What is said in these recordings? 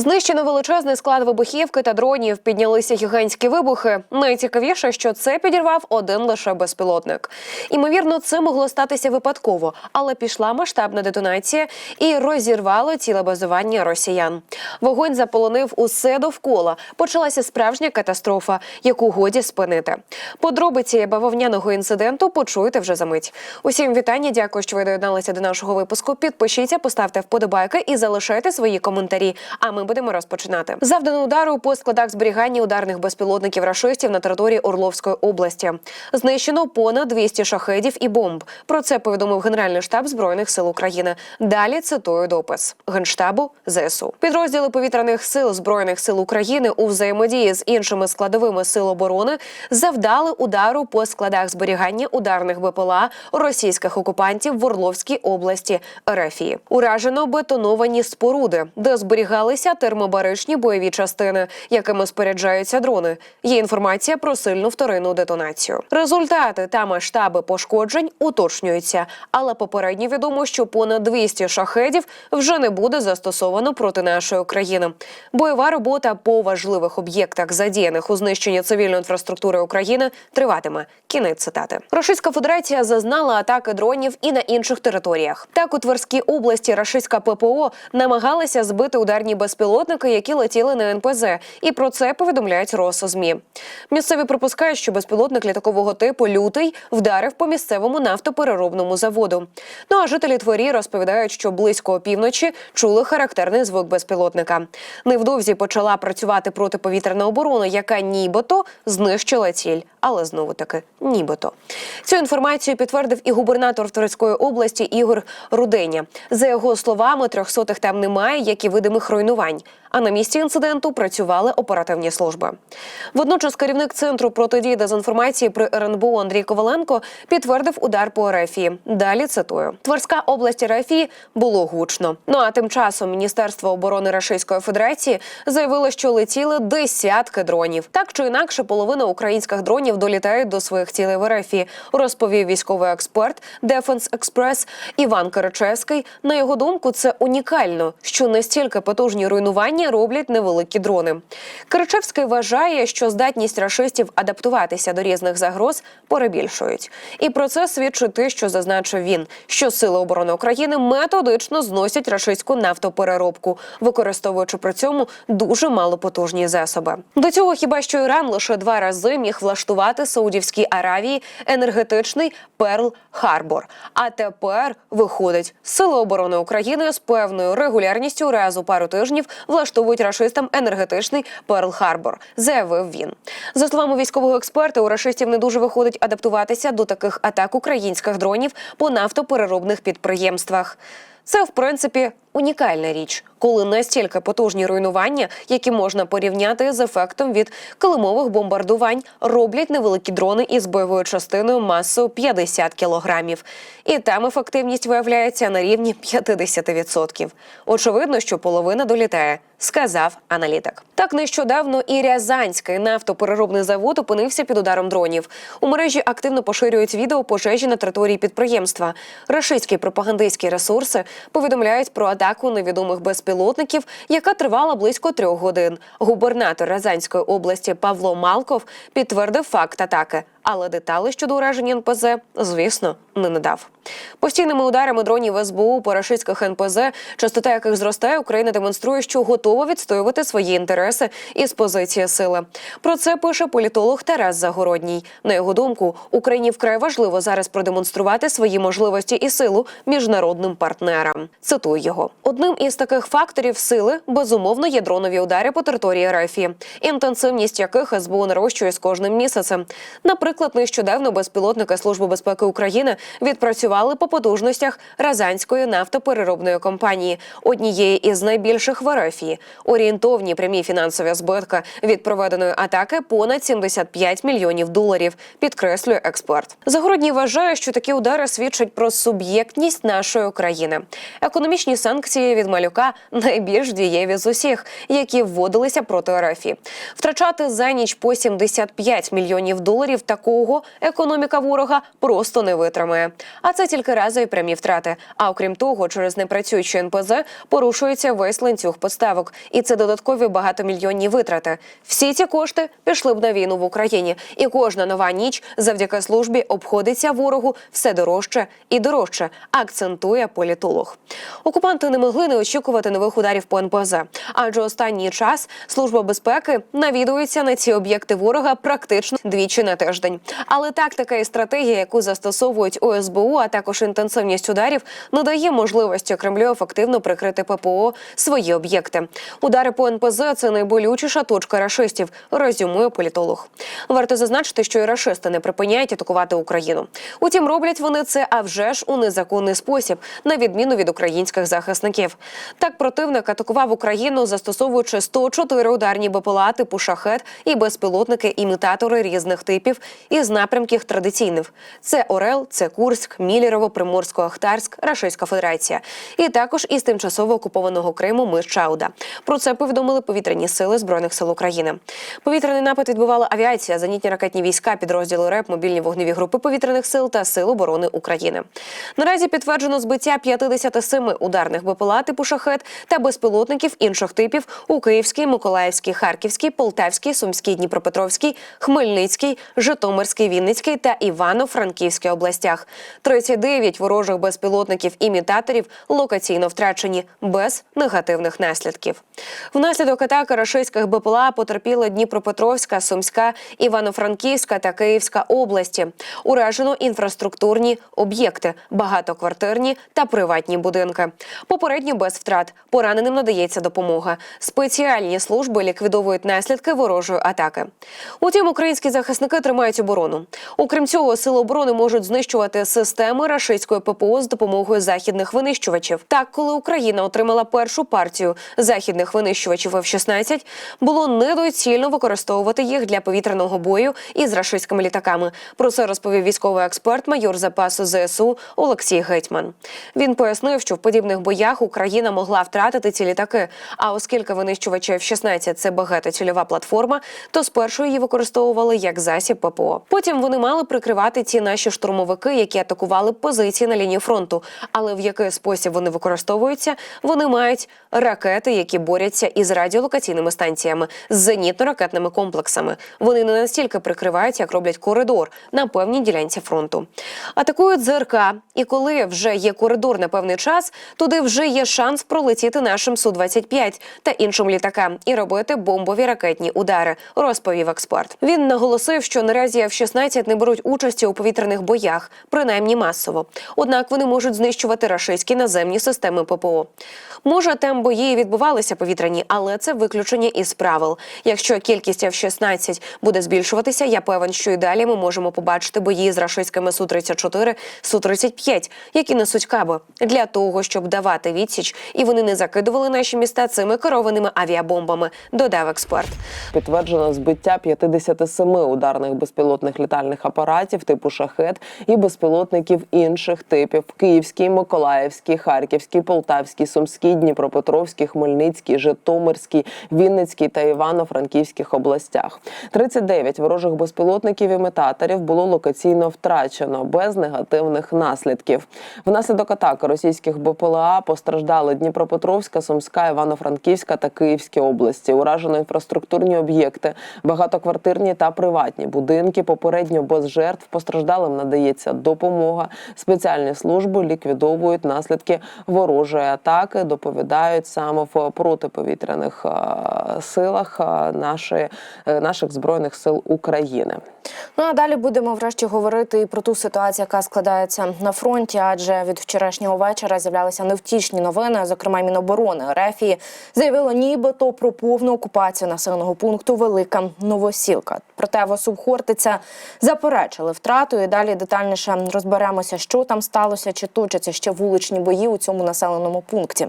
Знищено величезний склад вибухівки та дронів. Піднялися гігантські вибухи. Найцікавіше, що це підірвав один лише безпілотник. Імовірно, це могло статися випадково, але пішла масштабна детонація і розірвало ціле базування росіян. Вогонь заполонив усе довкола. Почалася справжня катастрофа, яку годі спинити. Подробиці бавовняного інциденту почуєте вже за мить. Усім вітання. Дякую, що ви доєдналися до нашого випуску. Підпишіться, поставте вподобайки і залишайте свої коментарі. А ми будемо розпочинати. Завдано удару по складах зберігання ударних безпілотників рашистів на території Орловської області. Знищено понад 200 шахедів і бомб. Про це повідомив Генеральний штаб збройних сил України. Далі цитую допис генштабу ЗСУ. Підрозділи повітряних сил збройних сил України у взаємодії з іншими складовими сил оборони завдали удару по складах зберігання ударних БПЛА російських окупантів в Орловській області Рефії. Уражено бетоновані споруди, де зберігалися термобаричні бойові частини, якими споряджаються дрони. Є інформація про сильну вторинну детонацію. Результати та масштаби пошкоджень уточнюються, але попередньо відомо, що понад 200 шахедів вже не буде застосовано проти нашої країни. Бойова робота по важливих об'єктах, задіяних у знищенні цивільної інфраструктури України, триватиме. Кінець цитати. Російська Федерація зазнала атаки дронів і на інших територіях. Так у Тверській області рашистська ППО намагалася збити ударні безпілотники, які летіли на НПЗ, і про це повідомляють Росозмі. Місцеві припускають, що безпілотник літакового типу лютий вдарив по місцевому нафтопереробному заводу. Ну а жителі Творі розповідають, що близько опівночі чули характерний звук безпілотника. Невдовзі почала працювати протиповітряна оборона, яка нібито знищила ціль, але знову таки нібито. Цю інформацію підтвердив і губернатор Тверської області Ігор Руденя. За його словами, трьохсотих там немає, як і видимих руйнувань. А на місці інциденту працювали оперативні служби. Водночас керівник центру протидії дезінформації при РНБО Андрій Коваленко підтвердив удар по Ерефії. Далі цитую: Тверська область Ерефії було гучно. Ну а тим часом Міністерство оборони Російської Федерації заявило, що летіли десятки дронів. Так чи інакше, половина українських дронів долітають до своїх цілей в Ерефії, розповів військовий експерт Дефенс Експрес Іван Карачевський. На його думку, це унікально, що настільки потужні руйнування роблять невеликі дрони. Карачевський вважає, що здатність рашистів адаптуватися до різних загроз перебільшують. І про це свідчить те, що зазначив він, що сили оборони України методично зносять рашистську нафтопереробку, використовуючи при цьому дуже малопотужні засоби. До цього хіба що Іран лише два рази міг влаштувати Саудівській Аравії енергетичний Перл Харбор. А тепер виходить, сили оборони України з певною регулярністю раз у пару тижнів влаштовують рашистам енергетичний Перл Харбор, заявив він. За словами військового експерта, у рашистів не дуже виходить адаптуватися до таких атак українських дронів по нафтопереробних підприємствах. Це, в принципі, унікальна річ, коли настільки потужні руйнування, які можна порівняти з ефектом від килимових бомбардувань, роблять невеликі дрони із бойовою частиною масою 50 кілограмів. І там ефективність виявляється на рівні 50%. Очевидно, що половина долітає, сказав аналітик. Так нещодавно і Рязанський нафтопереробний завод опинився під ударом дронів. У мережі активно поширюють відео пожежі на території підприємства. Рашистські пропагандистські ресурси повідомляють про атаку невідомих безпілотників, яка тривала близько трьох годин. Губернатор Рязанської області Павло Малков підтвердив факт атаки. Але деталі щодо ураження НПЗ, звісно, не надав. Постійними ударами дронів СБУ по рашистських НПЗ, частота яких зростає, Україна демонструє, що готова відстоювати свої інтереси із позиції сили. Про це пише політолог Тарас Загородній. На його думку, Україні вкрай важливо зараз продемонструвати свої можливості і силу міжнародним партнерам. Цитую його: одним із таких факторів сили безумовно є дронові удари по території РФ, інтенсивність яких СБУ нарощує з кожним місяцем. Наприклад, нещодавно безпілотники Служби безпеки України відпрацювали по потужностях Разанської нафтопереробної компанії, однієї із найбільших в РФ. Орієнтовні прямі фінансові збитки від проведеної атаки понад 75 мільйонів доларів. Підкреслює експерт. Загородній вважає, що такі удари свідчать про суб'єктність нашої країни. Економічні санкції від малюка найбільш дієві з усіх, які вводилися проти РФ. Втрачати за ніч по 75 мільйонів доларів також якого економіка ворога просто не витримає. А це тільки разові прямі втрати. А окрім того, через непрацюючі НПЗ порушується весь ланцюг поставок, і це додаткові багатомільйонні витрати. Всі ці кошти пішли б на війну в Україні, і кожна нова ніч завдяки службі обходиться ворогу все дорожче і дорожче. Акцентує політолог. Окупанти не могли не очікувати нових ударів по НПЗ, адже останній час служба безпеки навідується на ці об'єкти ворога практично двічі на тиждень. Але тактика і стратегія, яку застосовують ОСБУ, а також інтенсивність ударів, не дає можливості Кремлю ефективно прикрити ППО свої об'єкти. Удари по НПЗ це найболючіша точка рашистів, резюмує політолог. Варто зазначити, що і рашисти не припиняють атакувати Україну. Утім, роблять вони це а вже ж у незаконний спосіб, на відміну від українських захисників. Так противник атакував Україну, застосовуючи 104 ударні БПЛА типу шахет і безпілотники-імітатори різних типів із напрямків традиційних: це Орел, це Курськ, Мілірово, Приморсько-Ахтарськ, Рашистська Федерація, і також із тимчасово окупованого Криму Миш Чауда. Про це повідомили повітряні сили збройних сил України. Повітряний напад відбувала авіація, зенітні ракетні війська, підрозділи РЕП, мобільні вогневі групи повітряних сил та сил оборони України. Наразі підтверджено збиття 57 ударних БПЛА типу шахет та безпілотників інших типів у Київській, Миколаївській, Харківській, Полтавській, Сумській, Дніпропетровській, Хмельницькій, Житомирській, Вінницькій та Івано-Франківській областях. 39 ворожих безпілотників імітаторів локаційно втрачені без негативних наслідків. Внаслідок атаки рашистських БПЛА потерпіли Дніпропетровська, Сумська, Івано-Франківська та Київська області. Уражено інфраструктурні об'єкти, багатоквартирні та приватні будинки. Попередньо без втрат. Пораненим надається допомога. Спеціальні служби ліквідовують наслідки ворожої атаки. Утім, українські захисники тримають оборону. Окрім цього, сили оборони можуть знищувати системи рашистської ППО з допомогою західних винищувачів. Так, коли Україна отримала першу партію західних винищувачів F-16, було недоцільно використовувати їх для повітряного бою із рашистськими літаками. Про це розповів військовий експерт, майор запасу ЗСУ Олексій Гетьман. Він пояснив, що в подібних боях Україна могла втратити ці літаки. А оскільки винищувачі F-16 – це багатоцільова платформа, то спершу її використовували як засіб ППО. Потім вони мали прикривати ці наші штурмовики, які атакували позиції на лінії фронту. Але в який спосіб вони використовуються? Вони мають ракети, які борються із радіолокаційними станціями, з зенітно-ракетними комплексами. Вони не настільки прикривають, як роблять коридор на певній ділянці фронту. Атакують ЗРК, і коли вже є коридор на певний час, туди вже є шанс пролетіти нашим су 25 та іншим літакам і робити бомбові ракетні удари. Розповів експерт. Він наголосив, що наразі F-16 не беруть участі у повітряних боях, принаймні масово. Однак вони можуть знищувати рашистські наземні системи ППО. Може, там бої відбувалися повітряні, але це виключення із правил. Якщо кількість F-16 буде збільшуватися, я певен, що і далі ми можемо побачити бої з рашистськими Су-34, Су-35, які несуть каби для того, щоб давати відсіч, і вони не закидували наші міста цими керованими авіабомбами. Додав експерт. Підтверджено збиття 57 ударних безпілотних літальних апаратів типу шахет і безпілотників інших типів в Київській, Миколаївській, Харківській, Полтавській, Сумській, Дніпропетровській, Хмельницькій, Житомирській, Вінницькій та Івано-Франківських областях. 39 ворожих безпілотників імітаторів було локаційно втрачено без негативних наслідків. Внаслідок атаки російських БПЛА постраждали Дніпропетровська, Сумська, Івано-Франківська та Київські області. Уражено інфраструктурні об'єкти, багатоквартирні та приватні будинки. Попередньо без жертв постраждалим надається допомога. Спеціальні служби ліквідовують наслідки ворожої атаки. Доповідають саме в протиповітряних е, силах е, нашої, е, наших збройних сил України. Ну а далі будемо врешті говорити і про ту ситуацію, яка складається на фронті. Адже від вчорашнього вечора з'являлися невтішні новини. Зокрема, Міноборони РФ заявило нібито про повну окупацію населеного пункту Велика Новосілка. Проте ВОСУ Хортиця заперечили втрату. І далі детальніше розберемося, що там сталося, чи точаться ще вуличні бої у цьому населеному пункті.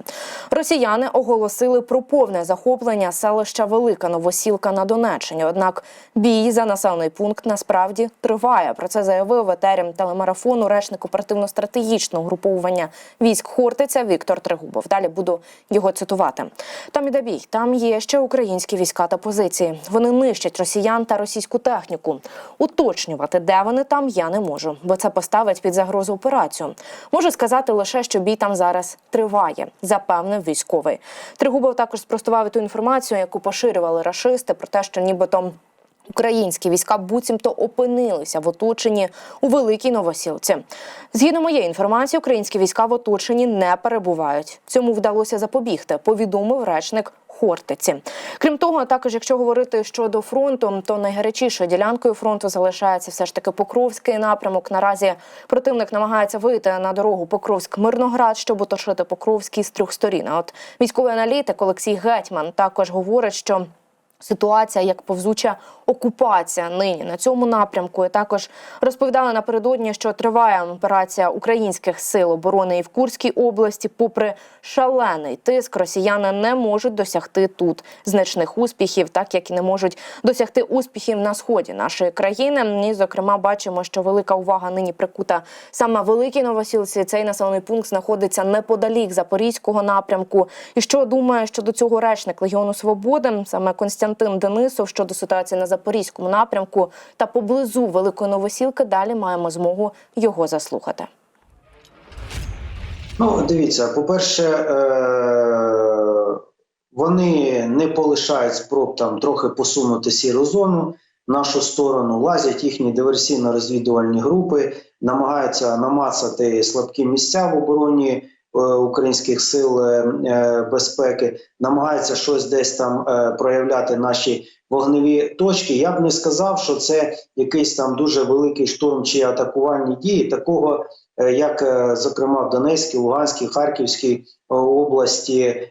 Росіяни оголосили про повне захоплення селища Велика Новосілка на Донеччині. Однак бій за населений пункт насправді триває. Про це заявив в телемарафону речник оперативно-стратегічного груповування військ Хортиця Віктор Трегубов. Далі буду його цитувати. Там іде бій, там є ще українські війська та позиції. Вони нищать росіян та російську техніку. Уточнювати, де вони там, я не можу, бо це поставить під загрозу операцію. Можу сказати лише, що бій там зараз триває, запевнив військовий. Тригубов також спростував ту інформацію, яку поширювали рашисти, про те, що нібито. Українські війська буцімто опинилися в оточенні у Великій Новосілці. Згідно моєї інформації, українські війська в оточенні не перебувають. Цьому вдалося запобігти, повідомив речник Хортиці. Крім того, також, якщо говорити щодо фронту, то найгарячішою ділянкою фронту залишається все ж таки Покровський напрямок. Наразі противник намагається вийти на дорогу Покровськ-Мирноград, щоб оточити Покровський з трьох сторін. А от військовий аналітик Олексій Гетьман також говорить, що ситуація як повзуча окупація нині на цьому напрямку. І також розповідали напередодні, що триває операція українських сил оборони і в Курській області. Попри шалений тиск, росіяни не можуть досягти тут значних успіхів, так як і не можуть досягти успіхів на сході нашої країни. І, зокрема, бачимо, що велика увага нині прикута саме великій новосілці. Цей населений пункт знаходиться неподалік запорізького напрямку. І що думає щодо цього речник Легіону Свободи, саме Константин Денисов щодо ситуації на запорізькому напрямку та поблизу Великої Новосілки. Далі маємо змогу його заслухати. Ну, дивіться, по-перше, е- вони не полишають спроб там трохи посунути сіру зону нашу сторону, лазять їхні диверсійно-розвідувальні групи, намагаються намацати слабкі місця в обороні українських сил е, е, безпеки, намагаються щось десь там е, проявляти наші вогневі точки. Я б не сказав, що це якийсь там дуже великий штурм чи атакувальні дії. Такого е, як е, зокрема в Донецькій, Луганській, Харківській е, області е,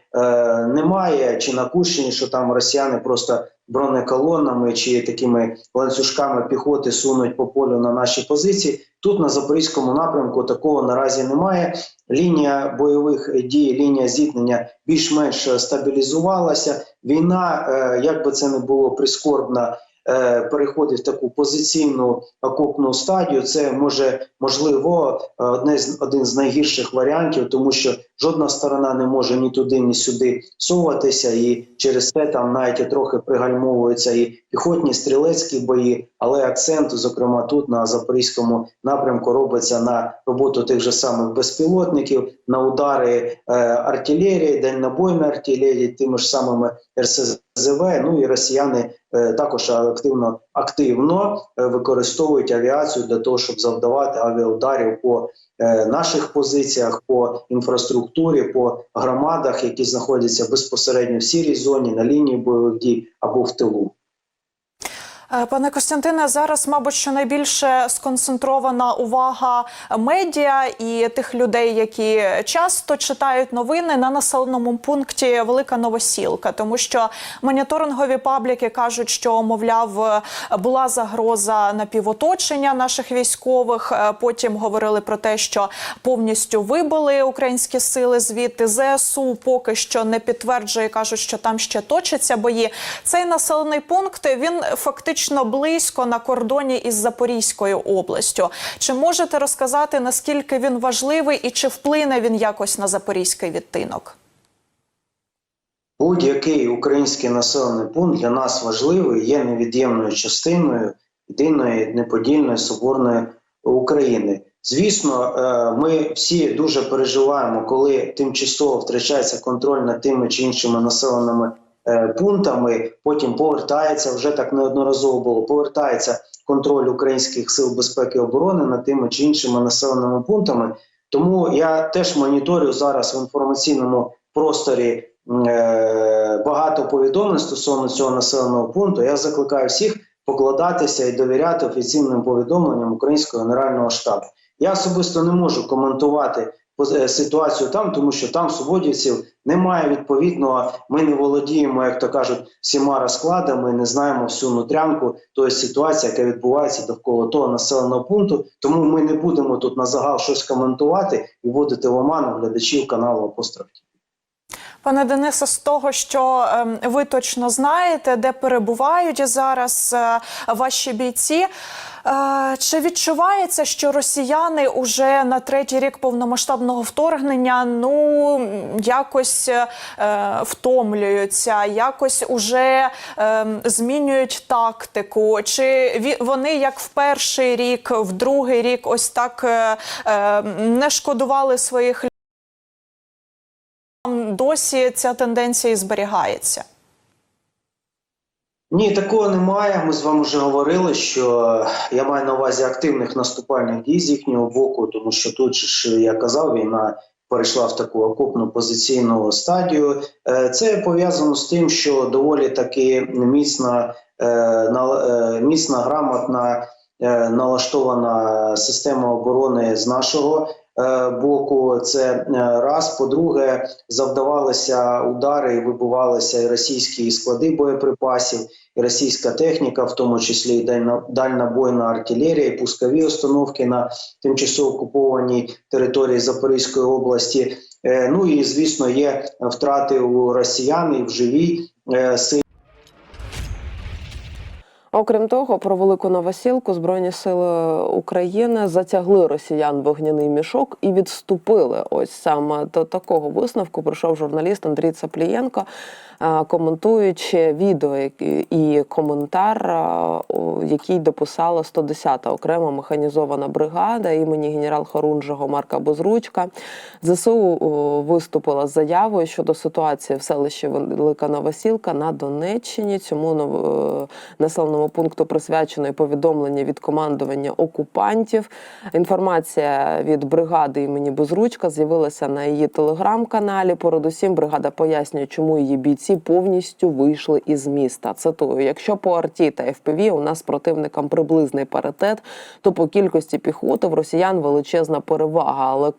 немає, чи на Курщині, що там росіяни просто бронеколонами чи такими ланцюжками піхоти сунуть по полю на наші позиції. Тут на запорізькому напрямку такого наразі немає. Лінія бойових дій, лінія зіткнення більш-менш стабілізувалася. Війна, е, як би це не було прискорбно, е, переходить в таку позиційну окопну стадію. Це може можливо е, одне з один з найгірших варіантів, тому що жодна сторона не може ні туди, ні сюди совуватися, і через це там навіть трохи пригальмовуються і піхотні стрілецькі бої. Але акцент, зокрема, тут на запорізькому напрямку, робиться на роботу тих же самих безпілотників, на удари е, артилерії, дальнобойної артилерії, тими ж самими РСЗВ. Ну і росіяни е, також активно активно е, використовують авіацію для того, щоб завдавати авіаударів по е, наших позиціях, по інфраструктурі, по громадах, які знаходяться безпосередньо в сірій зоні на лінії бойових дій або в тилу. Е, Пане Костянтине, зараз, мабуть, що найбільше сконцентрована увага медіа і тих людей, які часто читають новини на населеному пункті Велика Новосілка, тому що моніторингові пабліки кажуть, що мовляв була загроза напівоточення наших військових. Е, Потім говорили про те, що повністю вибили українські сили звідти. ЗСУ поки що не підтверджує, кажуть, що там ще точаться бої. Цей населений пункт він фактично близько на кордоні із Запорізькою областю. Чи можете розказати наскільки він важливий і чи вплине він якось на запорізький відтинок? Будь-який український населений пункт для нас важливий, є невід'ємною частиною єдиної неподільної соборної України. Звісно, е, ми всі дуже переживаємо, коли тимчасово втрачається контроль над тими чи іншими населеними пунктами. Потім повертається вже так неодноразово було. Повертається контроль українських сил безпеки і оборони над тими чи іншими населеними пунктами. Тому я теж моніторю зараз в інформаційному просторі е, багато повідомлень стосовно цього населеного пункту. Я закликаю всіх покладатися і довіряти офіційним повідомленням Українського генерального штабу. Я особисто не можу коментувати е, ситуацію там, тому що там свободівців немає відповідного. Ми не володіємо, як то кажуть, всіма розкладами, не знаємо всю нутрянку тої ситуації, яка відбувається довкола того населеного пункту. Тому ми не будемо тут на загал щось коментувати і вводити в оману глядачів каналу Апостроф. Пане Денисе, з того, що ем, ви точно знаєте, де перебувають зараз е, ваші бійці. Е, Чи відчувається, що росіяни уже на третій рік повномасштабного вторгнення ну якось е, втомлюються, якось уже е, змінюють тактику? Чи вони як в перший рік, в другий рік, ось так е, е, не шкодували своїх людей? Досі ця тенденція і зберігається. Ні, такого немає. Ми з вами вже говорили, що я маю на увазі активних наступальних дій з їхнього боку, тому що тут ж я казав, війна перейшла в таку окопну позиційну стадію. Е, Це пов'язано з тим, що доволі таки міцна, е, е, міцна грамотна налаштована система оборони з нашого боку. Це е, раз. По-друге, завдавалися удари і вибивалися і російські склади боєприпасів, і російська техніка, в тому числі і дальнобойна артилерія, і пускові установки на тимчасово окупованій території Запорізької області. Е, Ну і звісно, є втрати у росіян і в живій е, силі. Окрім того, про велику новосілку Збройні сили України затягли росіян вогняний мішок і відступили. Ось саме до такого висновку прийшов журналіст Андрій Цаплієнко, коментуючи відео і коментар, е, який дописала 110-та окрема механізована бригада імені генерал Хорунжого Марка Безручка. ЗСУ виступила з заявою щодо ситуації в селищі Велика Новосілка на Донеччині. Цьому е, населеному пункту присвячено і повідомлення від командування окупантів. Інформація від бригади імені Безручка з'явилася на її телеграм-каналі. Передусім, бригада пояснює, чому її бійці повністю вийшли із міста. Цитую: якщо по арті та ФПВ у нас з противником приблизний паритет, то по кількості піхоти в росіян величезна перевага. Але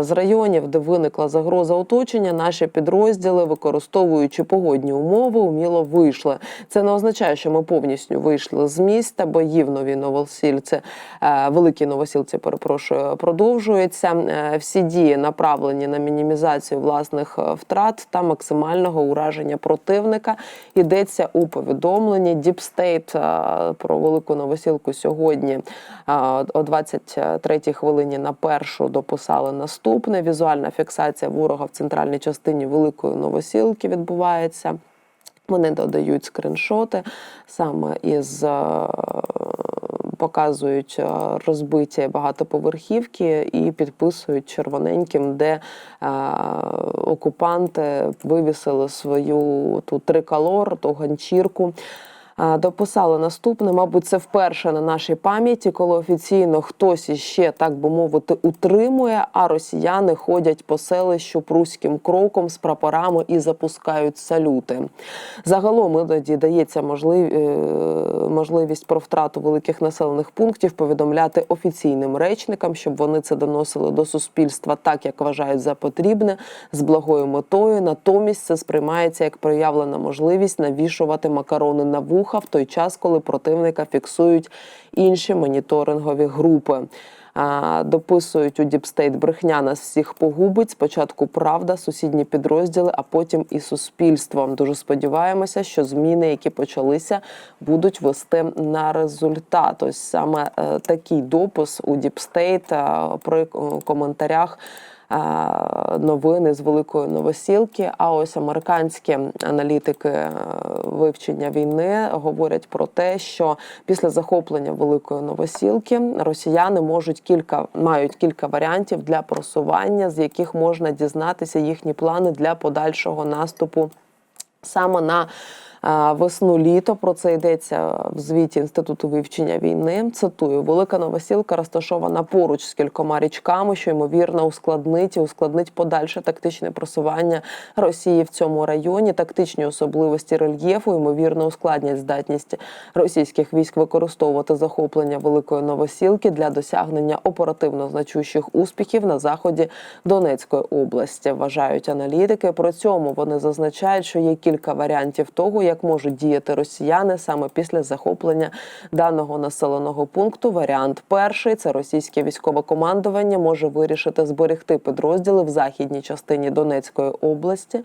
з районів, де виникла загроза оточення, наші підрозділи, використовуючи погодні умови, уміло вийшли. Це не означає, що ми повністю вийшли з міста. Бої в новій новосільці, е, великій новосілці, перепрошую, продовжуються. Е, Всі дії направлені на мінімізацію власних е, втрат та максимального ураження противника. Йдеться у повідомленні е, про велику новосілку сьогодні е, о 23-й хвилині на першу дописали наступне. Візуальна фіксація ворога в центральній частині великої новосілки відбувається. Вони додають скріншоти саме із е, показують е, розбиті багатоповерхівки і підписують червоненьким, де е, окупанти вивісили свою ту триколор, ту ганчірку. Дописали наступне, мабуть, це вперше на нашій пам'яті, коли офіційно хтось іще, так би мовити, утримує, а росіяни ходять по селищу прусським кроком з прапорами і запускають салюти. Загалом іноді дається е, можливість про втрату великих населених пунктів повідомляти офіційним речникам, щоб вони це доносили до суспільства так, як вважають за потрібне, з благою метою. Натомість це сприймається як проявлена можливість навішувати макарони на вуха в той час, коли противника фіксують інші моніторингові групи. Дописують у Діпстейт брехня нас всіх погубить. Спочатку правда, сусідні підрозділи, а потім і суспільство. Дуже сподіваємося, що зміни, які почалися, будуть вести на результат. Ось саме е, такий допис у Діпстейт при е, коментарях. Е, Новини з великої новосілки. А ось американські аналітики е, вивчення війни говорять про те, що після захоплення великої новосілки росіяни можуть кілька мають кілька варіантів для просування, з яких можна дізнатися їхні плани для подальшого наступу саме на е, весну-літо. Про це йдеться в звіті Інституту вивчення війни. Цитую: Велика Новосілка розташована поруч з кількома річками, що ймовірно ускладнить і ускладнить подальше тактичне просування Росії в цьому районі. Тактичні особливості рельєфу ймовірно ускладнять здатність російських військ використовувати захоплення Великої Новосілки для досягнення оперативно значущих успіхів на заході Донецької області. Вважають аналітики. При цьому вони зазначають, що є кілька варіантів того, як можуть діяти росіяни саме після захоплення даного населеного пункту. Варіант перший це російське військове командування може вирішити зберегти підрозділи в західній частині Донецької області.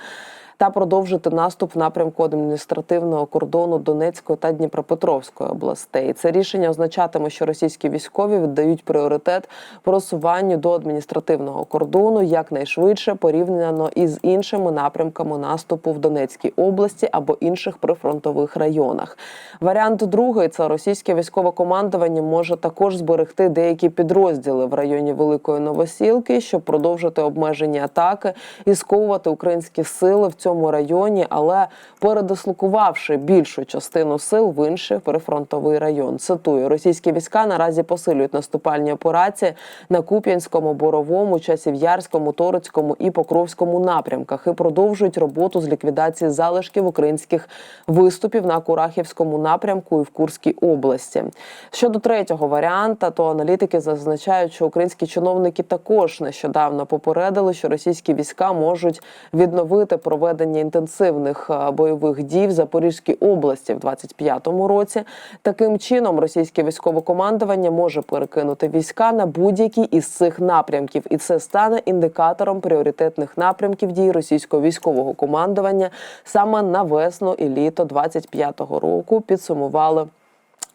Та продовжити наступ в напрямку адміністративного кордону Донецької та Дніпропетровської областей. Це рішення означатиме, що російські військові віддають пріоритет просуванню до адміністративного кордону якнайшвидше порівняно із іншими напрямками наступу в Донецькій області або інших прифронтових районах. Варіант другий це російське військове командування може також зберегти деякі підрозділи в районі Великої Новосілки, щоб продовжити обмежені атаки і сковувати українські сили в цьому районі, але передислокувавши більшу частину сил в інший прифронтовий район. Цитую: російські війська наразі посилюють наступальні операції на Куп'янському, Боровому, Часів'ярському, Торицькому і Покровському напрямках і продовжують роботу з ліквідації залишків українських виступів на Курахівському напрямку і в Курській області. Щодо третього варіанта, то аналітики зазначають, що українські чиновники також нещодавно попередили, що російські війська можуть відновити проведення інтенсивних е, бойових дій в Запорізькій області в 25-му році. Таким чином, російське військове командування може перекинути війська на будь-які із цих напрямків, і це стане індикатором пріоритетних напрямків дій російського військового командування саме на весну і літо 25-го року. Підсумували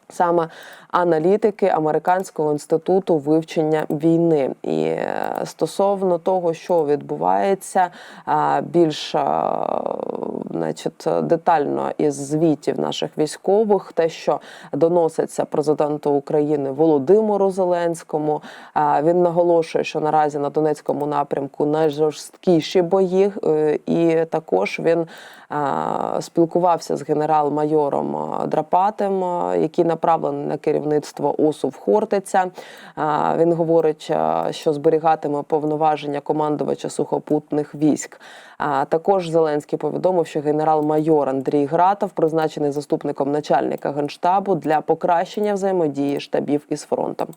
саме аналітики Американського інституту вивчення війни. І е, стосовно того, що відбувається, більш е, значить, детально із звітів наших військових, те, що доноситься президенту України Володимиру Зеленському, він наголошує, що наразі на Донецькому напрямку найжорсткіші бої, е, і також він спілкувався з генерал-майором Драпатим, е, який направлений на керівництво ОСУ Хортиця. Е, Він говорить, що зберігатиме повноваження командувача сухопутних військ. Також Зеленський повідомив, що генерал-майор Андрій Гратов призначений заступником начальника генштабу для покращення взаємодії штабів із фронтом.